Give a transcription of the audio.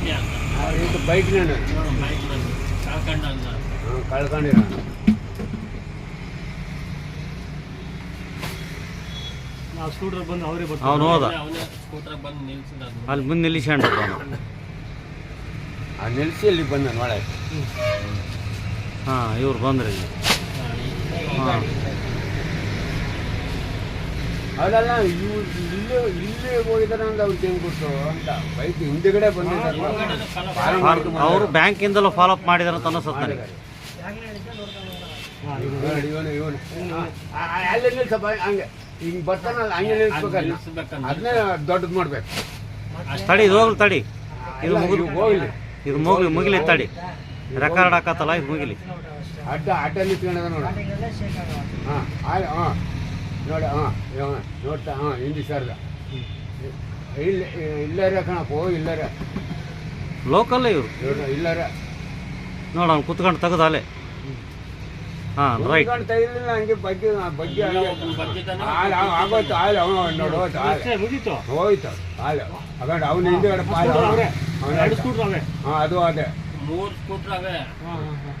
ಇದು ಬೈಕ್ ಅಂತ. ಕಳ್ಕೊಂಡಿರೋ ನಾವು ಸ್ಕೂಟರ್ ಬಂದು ಅವರೇ ಬರ್ತಾರೆ. ಅವನು ಹೋದ. ಅವನೇ ಸ್ಕೂಟರ್ ಬಂದು ನಿಲ್ಸಿದ ಅಲ್ಲಿ ಮುಂದೆ ನಿಲ್ಲಿಸ್ಕೊಂಡ್ರು ಅವನು. ಆ ನಿಲ್ಸಿ ಇಲ್ಲಿ ಬಂದ ಒಳಗೆ ಹಾಂ ಇವ್ರು ಬಂದ್ರಿ ಇಲ್ಲಿ ಹಾಂ ಅದಲ್ಲ ಇವ್ರು ಇಲ್ಲೇ ಇಲ್ಲೇ ಹೋಗಿದಾರೆ ಅಂತ ಅವ್ರು ಚೇಂಜ್ ಗೊತ್ತು ಅಂತ. ಬೈಕ್ ಹಿಂದೆಗಡೆ ಬಂದಿದ್ದಾರೆ. ಅವರು ಬ್ಯಾಂಕಿಂದಲೂ ಫಾಲೋ ಅಪ್ ಮಾಡಿದಾರೆ ಅಂತ ಅನಿಸುತ್ತೆ ನನಗೆ ಇವನು ಇವನು ಅಲ್ಲೇ ನಿಲ್ಸಪ್ಪ ಹಂಗೆ. ಹಿಂಗೆ ಬರ್ತಾನಲ್ಲ ಹಂಗೆ ನಿಲ್ಸ್ಬೇಕಲ್ಲ. ಅದನ್ನೇ ದೊಡ್ಡದು ಮಾಡ್ಬೇಕು. ತಡಿ ಇದು ಹೋಗ್ಲಿ ತಡಿ. ಇದು ಮುಗಿದು ಇವ್ ಹೋಗ್ಲಿ. ಇದು ಮುಗಿಲಿ ಮುಗಿಲಿ ತಡಿ. ರೆಕಾರ್ಡ್ ಹಾಕತ್ತಲ್ಲ ಇದು ಮುಗಿಲಿ. ಅಡ್ಡ ಅಡ್ಡ ನಿಂತ್ಕೊಂಡದ ನೋಡಿ. ಹಾಂ ಹಾಂ. ನೋಡಿ ಹಾಂ ನೋಡ್ತಾ ಹಾಂ ಹಿಂದಿ ಸರ್ದ ಇಲ್ಲ ಇಲ್ಲರ ಕಣಪ್ಪ ಇಲ್ಲರ. ಲೋಕಲ್ ಇವರು? ಇಲ್ಲರ. ನೋಡ ಅವ್ನು ಕುತ್ಕೊಂಡು ತೆಗೆದ ಅಲ್ಲೇ. ಹಾಂ ರೈಟ್ ತೆಗಿಲಿಲ್ಲ ಹಂಗೆ ಬಗ್ಗೆ ಬಗ್ಗೆ ಆಗೋಯ್ತು ಆಯ್ತು ಅವನು ನೋಡು ಹೋಯ್ತು ಹೋಯ್ತು ಹಾಲು ಹಾಗಾದ್ರೆ ಅವನ ಹಿಂದೆ ಅವನು ಎರಡು ಸ್ಕೂಟರ್ ಅವೇ ಹಾಂ ಅದು ಅದೇ. ಮೂರು ಸ್ಕೂಟರ್ ಅವೇ. ಹಾಂ ಹಾಂ ಹಾಂ.